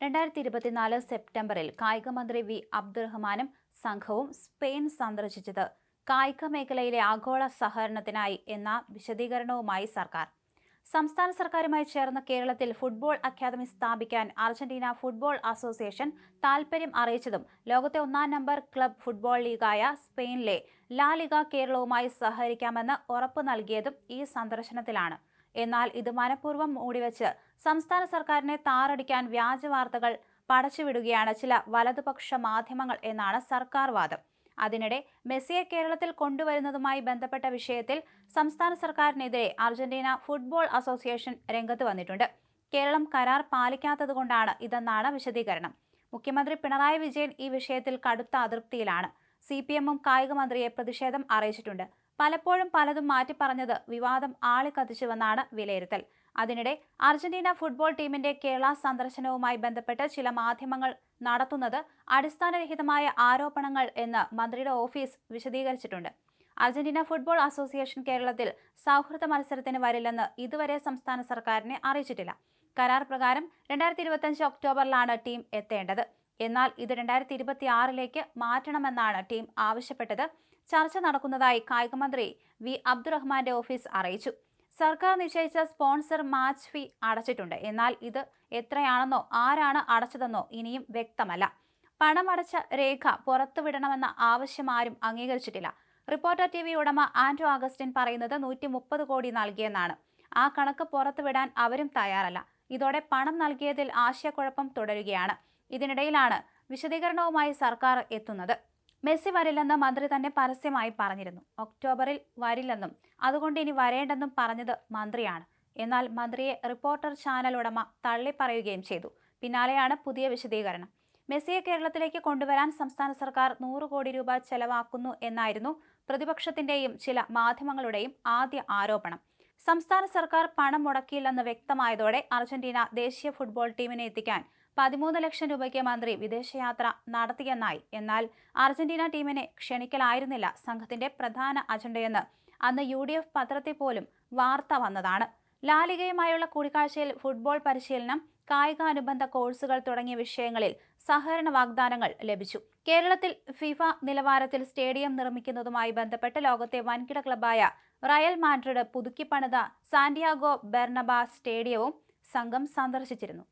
രണ്ടായിരത്തി ഇരുപത്തിനാല് സെപ്റ്റംബറിൽ കായിക മന്ത്രി വി. അബ്ദുറഹ്മാനും സംഘവും സ്പെയിൻ സന്ദർശിച്ചത് കായിക മേഖലയിലെ ആഗോള സഹകരണത്തിനായി എന്ന വിശദീകരണവുമായി സർക്കാർ. സംസ്ഥാന സർക്കാരുമായി ചേർന്ന് കേരളത്തിൽ ഫുട്ബോൾ അക്കാദമി സ്ഥാപിക്കാൻ അർജന്റീന ഫുട്ബോൾ അസോസിയേഷൻ താൽപര്യം അറിയിച്ചതും ലോകത്തെ ഒന്നാം നമ്പർ ക്ലബ് ഫുട്ബോൾ ലീഗായ സ്പെയിനിലെ ലാ ലിഗ കേരളവുമായി സഹകരിക്കാമെന്ന് ഉറപ്പു നൽകിയതും ഈ സന്ദർശനത്തിലാണ്. എന്നാൽ ഇത് മനഃപൂർവം മൂടിവെച്ച് സംസ്ഥാന സർക്കാരിനെ താറടിക്കാൻ വ്യാജ വാർത്തകൾ പടച്ചുവിടുകയാണ് ചില വലതുപക്ഷ മാധ്യമങ്ങൾ എന്നാണ് സർക്കാർ വാദം. അതിനിടെ മെസ്സിയെ കേരളത്തിൽ കൊണ്ടുവരുന്നതുമായി ബന്ധപ്പെട്ട വിഷയത്തിൽ സംസ്ഥാന സർക്കാരിനെതിരെ അർജന്റീന ഫുട്ബോൾ അസോസിയേഷൻ രംഗത്ത് വന്നിട്ടുണ്ട്. കേരളം കരാർ പാലിക്കാത്തതുകൊണ്ടാണ് ഇതെന്നാണ് വിശദീകരണം. മുഖ്യമന്ത്രി പിണറായി വിജയൻ ഈ വിഷയത്തിൽ കടുത്ത അതൃപ്തിയിലാണ്. സി പി എമ്മും കായിക മന്ത്രിയെ പ്രതിഷേധം അറിയിച്ചിട്ടുണ്ട്. പലപ്പോഴും പലതും മാറ്റി മാറ്റിപ്പറഞ്ഞത് വിവാദം ആളിക്കത്തിച്ചുവെന്നാണ് വിലയിരുത്തൽ. അതിനിടെ അർജന്റീന ഫുട്ബോൾ ടീമിന്റെ കേരള സന്ദർശനവുമായി ബന്ധപ്പെട്ട് ചില മാധ്യമങ്ങൾ നടത്തുന്നത് അടിസ്ഥാനരഹിതമായ ആരോപണങ്ങൾ എന്ന് മന്ത്രിയുടെ ഓഫീസ് വിശദീകരിച്ചിട്ടുണ്ട്. അർജന്റീന ഫുട്ബോൾ അസോസിയേഷൻ കേരളത്തിൽ സൗഹൃദ മത്സരത്തിന് വരില്ലെന്ന് ഇതുവരെ സംസ്ഥാന സർക്കാരിനെ അറിയിച്ചിട്ടില്ല. കരാർ പ്രകാരം രണ്ടായിരത്തി ഇരുപത്തിയഞ്ച് ഒക്ടോബറിലാണ് ടീം എത്തേണ്ടത്. എന്നാൽ ഇത് രണ്ടായിരത്തി ഇരുപത്തി ആറിലേക്ക് മാറ്റണമെന്നാണ് ടീം ആവശ്യപ്പെട്ടത്. ചർച്ച നടക്കുന്നതായി കായികമന്ത്രി വി അബ്ദുറഹ്മാന്റെ ഓഫീസ് അറിയിച്ചു. സർക്കാർ നിശ്ചയിച്ച സ്പോൺസർ മാച്ച് ഫീ അടച്ചിട്ടുണ്ട്. എന്നാൽ ഇത് എത്രയാണെന്നോ ആരാണ് അടച്ചതെന്നോ ഇനിയും വ്യക്തമല്ല. പണമടച്ച രേഖ പുറത്തുവിടണമെന്ന ആവശ്യം ആരും അംഗീകരിച്ചിട്ടില്ല. റിപ്പോർട്ടർ ടി വി ഉടമ ആൻഡ്രോ അഗസ്റ്റിൻ പറയുന്നത് നൂറ്റി മുപ്പത് കോടി നൽകിയെന്നാണ്. ആ കണക്ക് പുറത്തുവിടാൻ അവരും തയ്യാറല്ല. ഇതോടെ പണം നൽകിയതിൽ ആശയക്കുഴപ്പം തുടരുകയാണ്. ഇതിനിടയിലാണ് വിശദീകരണവുമായി സർക്കാർ എത്തുന്നത്. മെസ്സി വരില്ലെന്ന് മന്ത്രി തന്നെ പരസ്യമായി പറഞ്ഞിരുന്നു. ഒക്ടോബറിൽ വരില്ലെന്നും അതുകൊണ്ട് ഇനി വരേണ്ടെന്നും പറഞ്ഞത് മന്ത്രിയാണ്. എന്നാൽ മന്ത്രിയെ റിപ്പോർട്ടർ ചാനൽ ഉടമ തള്ളിപ്പറയുകയും ചെയ്തു. പിന്നാലെയാണ് പുതിയ വിശദീകരണം. മെസ്സിയെ കേരളത്തിലേക്ക് കൊണ്ടുവരാൻ സംസ്ഥാന സർക്കാർ നൂറ് കോടി രൂപ ചെലവാക്കുന്നു എന്നായിരുന്നു പ്രതിപക്ഷത്തിന്റെയും ചില മാധ്യമങ്ങളുടെയും ആദ്യ ആരോപണം. സംസ്ഥാന സർക്കാർ പണം മുടക്കിയില്ലെന്ന് വ്യക്തമായതോടെ അർജന്റീന ദേശീയ ഫുട്ബോൾ ടീമിനെ എത്തിക്കാൻ പതിമൂന്ന് ലക്ഷം രൂപയ്ക്ക് മന്ത്രി വിദേശയാത്ര നടത്തിയെന്നായി. എന്നാൽ അർജന്റീന ടീമിനെ ക്ഷണിക്കലായിരുന്നില്ല സംഘത്തിന്റെ പ്രധാന അജണ്ടയെന്ന് അന്ന് യു ഡി എഫ് പത്രത്തിൽ പോലും വാർത്ത വന്നതാണ്. ലാലികയുമായുള്ള കൂടിക്കാഴ്ചയിൽ ഫുട്ബോൾ പരിശീലനം കായികാനുബന്ധ കോഴ്സുകൾ തുടങ്ങിയ വിഷയങ്ങളിൽ സഹകരണ വാഗ്ദാനങ്ങൾ ലഭിച്ചു. കേരളത്തിൽ ഫിഫ നിലവാരത്തിൽ സ്റ്റേഡിയം നിർമ്മിക്കുന്നതുമായി ബന്ധപ്പെട്ട് ലോകത്തെ വൻകിട ക്ലബായ റയൽ മാഡ്രിഡ് പുതുക്കിപ്പണിത സാന്റിയാഗോ ബെർണബ സ്റ്റേഡിയവും സംഘം സന്ദർശിച്ചിരുന്നു.